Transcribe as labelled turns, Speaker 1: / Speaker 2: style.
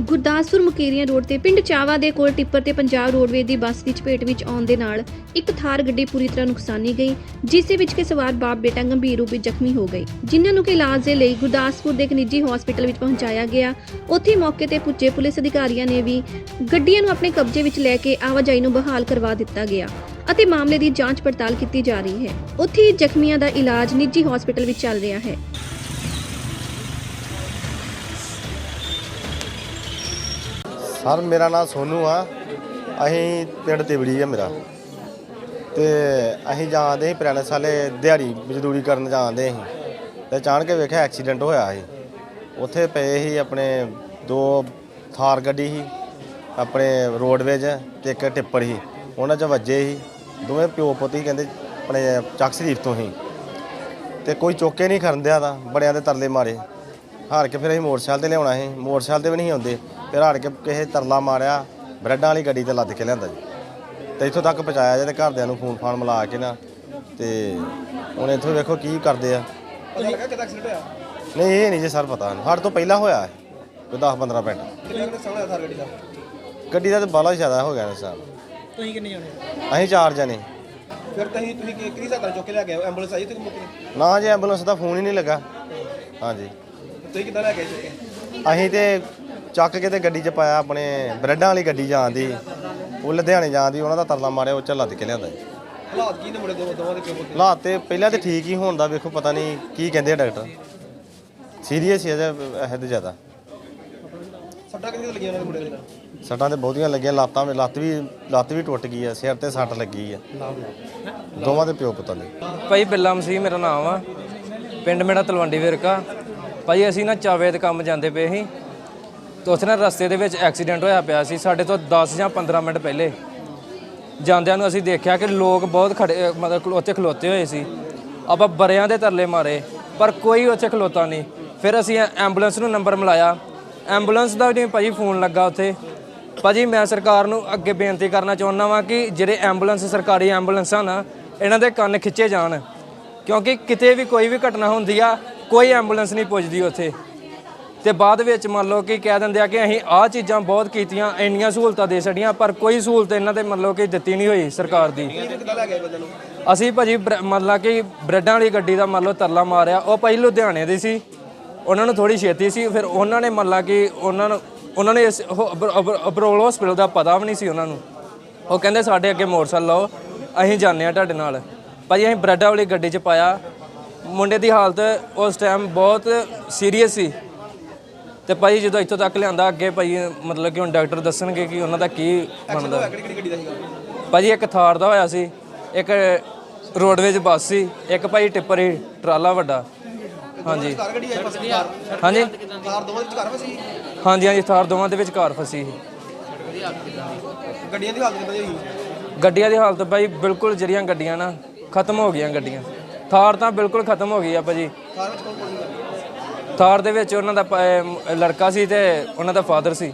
Speaker 1: Gurdaspur Mukerian road ਤੇ ਪਿੰਡ ਚਾਵਾ ਦੇ ਕੋਲ ਟਿੱਪਰ ਤੇ ਪੰਜਾਬ ਰੋਡਵੇ ਦੀ ਬੱਸ ਦੀ ਚਪੇਟ ਵਿੱਚ ਆਉਣ ਦੇ ਨਾਲ ਇੱਕ ਥਾਰ ਗੱਡੀ ਪੂਰੀ ਤਰ੍ਹਾਂ ਨੁਕਸਾਨੀ ਗਈ, ਜਿਸ ਦੇ ਵਿੱਚ ਕੇ ਸਵਾਰ ਬਾਪ ਬੇਟਾ ਗੰਭੀਰ ਰੂਪ ਵਿੱਚ ਜ਼ਖਮੀ ਹੋ ਗਏ। ਜਿਨ੍ਹਾਂ ਨੂੰ ਕਿ ਇਲਾਜ ਦੇ ਲਈ ਗੁਰਦਾਸਪੁਰ ਦੇ ਇੱਕ ਨਿੱਜੀ ਹਸਪਤਾਲ ਵਿੱਚ ਪਹੁੰਚਾਇਆ ਗਿਆ। ਉੱਥੇ ਮੌਕੇ ਤੇ ਪੁੱਜੇ ਪੁਲਿਸ ਅਧਿਕਾਰੀਆਂ ਨੇ ਵੀ ਗੱਡੀਆਂ ਨੂੰ ਆਪਣੇ ਕਬਜ਼ੇ ਵਿੱਚ ਲੈ ਕੇ ਆਵਾਜਾਈ ਨੂੰ ਬਹਾਲ ਕਰਵਾ ਦਿੱਤਾ ਗਿਆ ਅਤੇ ਮਾਮਲੇ ਦੀ ਜਾਂਚ ਪੜਤਾਲ ਕੀਤੀ ਜਾ ਰਹੀ ਹੈ। ਉੱਥੇ ਜ਼ਖਮੀਆਂ ਦਾ ਇਲਾਜ ਨਿੱਜੀ ਹਸਪਤਾਲ ਵਿੱਚ ਚੱਲ ਰਿਹਾ ਹੈ।
Speaker 2: ਸਰ, ਮੇਰਾ ਨਾਮ ਸੋਨੂ ਆ। ਅਸੀਂ ਪਿੰਡ ਤਿਵੜੀ ਆ ਮੇਰਾ। ਤੇ ਅਸੀਂ ਜਾਂਦੇ ਸੀ ਪੁਰਾਣੇ ਸਾਲੇ ਦਿਹਾੜੀ ਮਜ਼ਦੂਰੀ ਕਰਨ ਜਾਂਦੇ ਸੀ। ਤੇ ਅਚਾਨਕ ਵੇਖਿਆ ਐਕਸੀਡੈਂਟ ਹੋਇਆ ਸੀ। ਉੱਥੇ ਪਏ ਸੀ ਆਪਣੇ ਦੋ ਥਾਰ ਗੱਡੀ ਸੀ, ਆਪਣੇ ਰੋਡਵੇਜ ਤੇ ਇੱਕ ਟਿੱਪਰ ਸੀ। ਉਹਨਾਂ 'ਚ ਵੱਜੇ ਸੀ। ਦੋਵੇਂ ਪਿਓ ਪੁੱਤੀ ਕਹਿੰਦੇ ਆਪਣੇ ਚੱਕ ਸ਼ਰੀਫ ਤੋਂ ਸੀ। ਤੇ ਕੋਈ ਚੋਕੇ ਨਹੀਂ ਖਰਨ ਦਿਆ ਦਾ ਬੜਿਆਂ ਦੇ ਤਰਲੇ ਮਾਰੇ। ਹਾਰ ਕੇ ਫਿਰ ਅਸੀਂ ਮੋਟਰਸਾਈਕਲ ਤੇ ਲਿਆਉਣਾ ਸੀ। ਮੋਟਰਸਾਈਕਲ ਤੇ ਵੀ ਨਹੀਂ ਆਉਂਦੇ। ਫਿਰ ਹਾਰ ਕੇ ਕਿਸੇ ਤਰਲਾ ਮਾਰਿਆ ਬ੍ਰੈਡਾਂ ਵਾਲੀ ਗੱਡੀ ਤੇ ਲੱਦ ਕੇ ਲਿਆਂਦਾ ਜੀ। ਤੇ ਇੱਥੋਂ ਤੱਕ ਪਹੁੰਚਾਇਆ ਜੇ ਤੇ ਘਰਦਿਆਂ ਨੂੰ ਫੋਨ ਫਾਨ ਮਿਲਾ ਕੇ ਨਾ ਤੇ ਹੁਣ ਇੱਥੋਂ ਵੇਖੋ ਕੀ ਕਰਦੇ ਆ।
Speaker 3: ਪਤਾ ਲੱਗਾ ਕਿਦਾਂ ਐਕਸੀਡੈਂਟ ਹੋਇਆ?
Speaker 2: ਨਹੀਂ ਇਹ ਨਹੀਂ ਜੀ ਸਰ ਪਤਾ। ਸਾਡੇ ਤੋਂ ਪਹਿਲਾਂ ਹੋਇਆ ਹੈ ਕੋਈ 10 15 ਮਿੰਟ।
Speaker 3: ਕਿੰਨੇ ਗੱਡੀ ਦਾ?
Speaker 2: ਗੱਡੀ ਦਾ ਤਾਂ ਬਾਲਾ ਜ਼ਿਆਦਾ ਹੋ ਗਿਆ ਨੁਕਸਾਨ
Speaker 3: ਤੁਸੀਂ ਕਿੰਨੇ ਜਾਣੇ?
Speaker 2: ਅਸੀਂ ਚਾਰ ਜਣੇ।
Speaker 3: ਫਿਰ ਤੁਸੀਂ ਤੁਸੀਂ ਕਿ ਕਿਹਦੀ ਸਾਧਨ ਚੁੱਕ ਕੇ ਲੈ ਆਏ ਐਂਬੂਲੈਂਸ ਆਈ ਤੇ ਮੁੱਕੀ?
Speaker 2: ਨਾ ਜੀ ਐਂਬੂਲੈਂਸ ਦਾ ਫੋਨ ਹੀ ਨਹੀਂ ਲੱਗਾ। ਹਾਂਜੀ।
Speaker 3: ਤੁਸੀਂ ਕਿੱਦਾਂ ਲੈ ਕੇ ਆਏ ਚੁੱਕ
Speaker 2: ਅਸੀਂ ਤੇ ਚੱਕ ਕੇ ਤੇ ਗੱਡੀ 'ਚ ਪਾਇਆ ਆਪਣੇ ਬ੍ਰੈਡਾਂ ਵਾਲੀ ਗੱਡੀ ਜਾਂਦੀ ਉਹ ਲੁਧਿਆਣੇ ਜਾਂਦੀ ਉਹਨਾਂ ਦਾ ਤਰਲਾ ਮਾਰਿਆ ਉਹ ਚ ਲੱਦ ਕੇ ਲਿਆਂਦਾ। ਜੀ
Speaker 3: ਹਾਲਾਤ ਕੀ ਨੇ ਮੁੰਡੇ ਦੋ ਦੋਵਾਂ ਦੇ ਪਿਓ ਪੁੱਤ
Speaker 2: ਹਾਲਾਤ ਤੇ ਪਹਿਲਾਂ ਤੇ ਠੀਕ ਹੀ ਹੋਣ ਦਾ ਵੇਖੋ ਪਤਾ ਨਹੀਂ ਕੀ ਕਹਿੰਦੇ ਆ ਡਾਕਟਰ। ਸੀਰੀਅਸ ਹੀ ਹੈ ਇਹ ਤੇ ਜ਼ਿਆਦਾ?
Speaker 3: ਸੱਟਾਂ ਕਿੰਨੀਆਂ ਲੱਗੀਆਂ ਉਹਨਾਂ ਦੇ ਮੁੰਡੇ ਦੇ ਨਾਲ?
Speaker 2: ਸੱਟਾਂ ਤੇ ਬਹੁਤੀਆਂ ਲੱਗੀਆਂ ਲੱਤਾਂ ਵਿੱਚ ਲੱਤ ਵੀ ਲੱਤ ਵੀ ਟੁੱਟ ਗਈ ਹੈ ਸਿਰ ਤੇ ਸੱਟ ਲੱਗੀ ਹੈ ਦੋਵਾਂ ਦੇ ਪਿਓ ਪੁੱਤਾਂ ਦੇ।
Speaker 4: ਭਾਈ ਬਿੱਲਾ ਮਸੀਹ ਮੇਰਾ ਨਾਮ ਆ। ਪਿੰਡ ਮੇਰਾ ਤਲਵੰਡੀ ਵਿਰਕਾ। ਭਾਈ ਅਸੀਂ ਨਾ ਚਾਵੇ ਦੇ ਕੰਮ ਜਾਂਦੇ ਪਏ ਸੀ ਤੇ ਉੱਥੇ ਨਾ ਰਸਤੇ ਦੇ ਵਿੱਚ ਐਕਸੀਡੈਂਟ ਹੋਇਆ ਪਿਆ ਸੀ, ਸਾਡੇ ਤੋਂ 10 ਜਾਂ 15 ਮਿੰਟ ਪਹਿਲੇ। ਜਾਂਦਿਆਂ ਨੂੰ ਅਸੀਂ ਦੇਖਿਆ ਕਿ ਲੋਕ ਬਹੁਤ ਖੜੇ ਮਤਲਬ ਉੱਥੇ ਖਲੋਤੇ ਹੋਏ ਸੀ। ਆਪਾਂ ਬਰਿਆਂ ਦੇ ਤਰਲੇ ਮਾਰੇ, ਪਰ ਕੋਈ ਉੱਥੇ ਖਲੋਤਾ ਨਹੀਂ। ਫਿਰ ਅਸੀਂ ਐਂਬੂਲੈਂਸ ਨੂੰ ਨੰਬਰ ਮਿਲਾਇਆ। ਐਂਬੂਲੈਂਸ ਦਾ ਵੀ ਨਹੀਂ ਭਾਜੀ ਫੋਨ ਲੱਗਾ ਉੱਥੇ। ਭਾਜੀ ਮੈਂ ਸਰਕਾਰ ਨੂੰ ਅੱਗੇ ਬੇਨਤੀ ਕਰਨਾ ਚਾਹੁੰਦਾ ਵਾਂ ਕਿ ਜਿਹੜੇ ਐਂਬੂਲੈਂਸ ਸਰਕਾਰੀ ਐਂਬੂਲੈਂਸਾਂ ਨਾ, ਇਹਨਾਂ ਦੇ ਕੰਨ ਖਿੱਚੇ ਜਾਣ। ਕਿਉਂਕਿ ਕਿਤੇ ਵੀ ਕੋਈ ਵੀ ਘਟਨਾ ਹੁੰਦੀ ਆ, ਕੋਈ ਐਂਬੂਲੈਂਸ ਨਹੀਂ ਪੁੱਜਦੀ ਉੱਥੇ। ਤੇ ਬਾਅਦ ਵਿੱਚ ਮੰਨ ਲਓ ਕਿ ਕਹਿ ਦਿੰਦੇ ਆ ਕਿ ਅਸੀਂ ਆਹ ਚੀਜ਼ਾਂ ਬਹੁਤ ਕੀਤੀਆਂ, ਇੰਨੀਆਂ ਸਹੂਲਤਾਂ ਦੇ ਛੜੀਆਂ ਪਰ ਕੋਈ ਸਹੂਲਤ ਇਹਨਾਂ ਤੇ ਮੰਨ ਲਓ ਕਿ ਦਿੱਤੀ ਨਹੀਂ ਹੋਈ ਸਰਕਾਰ ਦੀ।
Speaker 3: ਤੁਸੀਂ ਕਿੱਦਾਂ ਲੈ
Speaker 4: ਅਸੀਂ ਭਾਜੀ ਬ੍ਰ- ਮੰਨ ਲਾ ਕਿ ਬ੍ਰੈਡਾਂ ਵਾਲੀ ਗੱਡੀ ਦਾ ਮੰਨ ਲਓ ਤਰਲਾ ਮਾਰਿਆ, ਉਹ ਭਾਈ ਲੁਧਿਆਣੇ ਦੀ ਸੀ। ਉਹਨਾਂ ਨੂੰ ਥੋੜੀ ਛੇਤੀ ਸੀ, ਫਿਰ ਉਹਨਾਂ ਨੇ ਮੰਨ ਲਾ ਕਿ ਉਹਨਾਂ ਨੂੰ, ਉਹਨਾਂ ਨੇ ਇਸ ਅਬਰੋਲ ਹਸਪੀਟਲ ਦਾ ਪਤਾ ਵੀ ਨਹੀਂ ਸੀ ਉਹਨਾਂ ਨੂੰ। ਉਹ ਕਹਿੰਦੇ ਸਾਡੇ ਅੱਗੇ ਮੋਟਰਸਾਈਕਲ ਲਾਓ, ਅਸੀਂ ਜਾਂਦੇ ਆ ਤੁਹਾਡੇ ਨਾਲ। ਭਾਜੀ ਅਸੀਂ ਬ੍ਰੈਡਾਂ ਵਾਲੀ ਗੱਡੀ 'ਚ ਪਾਇਆ। ਮੁੰਡੇ ਦੀ ਹਾਲਤ ਉਸ ਟਾਈਮ ਬਹੁਤ ਸੀਰੀਅਸ ਸੀ। ਤੇ ਭਾਈ ਜਦੋਂ ਇੱਥੋਂ ਤੱਕ ਲਿਆਂਦਾ ਅੱਗੇ ਭਾਈ ਮਤਲਬ ਕਿ ਹੁਣ ਡਾਕਟਰ ਦੱਸਣਗੇ ਕਿ ਉਹਨਾਂ ਦਾ ਕੀ ਬਣਦਾ। ਭਾਜੀ ਇੱਕ ਥਾਰ ਦਾ ਹੋਇਆ ਸੀ ਇੱਕ ਰੋਡਵੇਜ ਬੱਸ ਸੀ ਇੱਕ ਭਾਈ ਟਿੱਪਰ ਸੀ ਟਰਾਲਾ ਵੱਡਾ। ਹਾਂਜੀ। ਹਾਂਜੀ।
Speaker 3: ਕਾਰ ਦੋਵਾਂ ਦੇ ਵਿੱਚ ਕਾਰ ਫਸੀ
Speaker 4: ਹਾਂਜੀ ਹਾਂਜੀ ਥਾਰ ਦੋਵਾਂ ਦੇ ਵਿੱਚ ਕਾਰ ਫਸੀ ਸੀ।
Speaker 3: ਗੱਡੀਆਂ ਦੀ ਹਾਲਤ ਕਿੱਦਾਂ ਹੋਈ?
Speaker 4: ਗੱਡੀਆਂ ਦੀ ਹਾਲਤ ਭਾਈ ਬਿਲਕੁਲ ਜਿਹੜੀਆਂ ਗੱਡੀਆਂ ਨਾ। ਖਤਮ ਹੋ ਗਈਆਂ ਗੱਡੀਆਂ। ਥਾਰ ਤਾਂ ਬਿਲਕੁਲ ਖਤਮ ਹੋ ਗਈ ਆ ਭਾਜੀ।
Speaker 3: ਕਾਰ ਵਿੱਚ ਕੌਣ ਕੌਣ ਸੀ
Speaker 4: ਥਾਰ ਦੇ ਵਿੱਚ ਉਹਨਾਂ ਦਾ ਪ- ਅਹ ਲੜਕਾ ਸੀ ਤੇ ਉਹਨਾਂ ਦਾ ਫਾਦਰ ਸੀ।